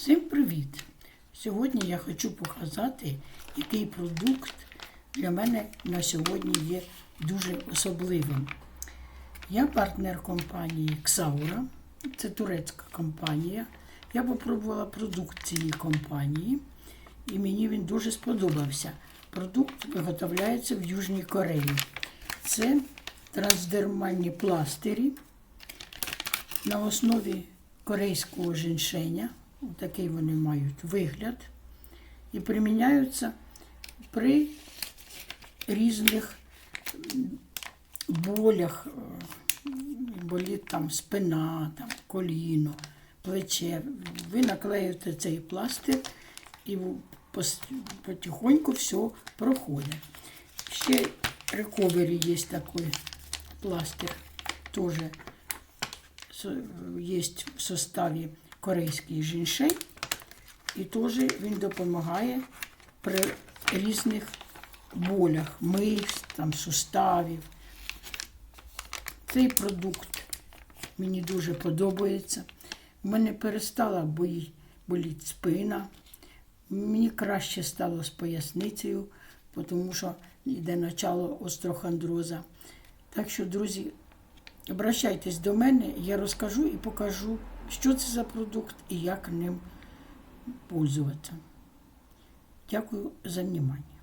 Всім привіт! Сьогодні я хочу показати, який продукт для мене на сьогодні є дуже особливим. Я партнер компанії Xaura, це турецька компанія. Я попробувала продукт цієї компанії, і мені він дуже сподобався. Продукт виготовляється в Южній Кореї. Це трансдермальні пластирі на основі корейського женьшеня. Такий вони мають вигляд. І приміняються при різних болях. е, Болить там спина, там, коліно, плече. Ви наклеюєте цей пластир і потихоньку все проходить. Ще рековері є такий пластир, теж есть в составі корейський жіншень, і теж він допомагає при різних болях, мишць, там, суставів. Цей продукт мені дуже подобається. У мене перестала боліти спина. Мені краще стало з поясницею, тому що йде начало острохондроза. Так що, друзі, Обращайтесь до мене, я розкажу і покажу, що це за продукт і як ним пользуватися. Дякую за внимание.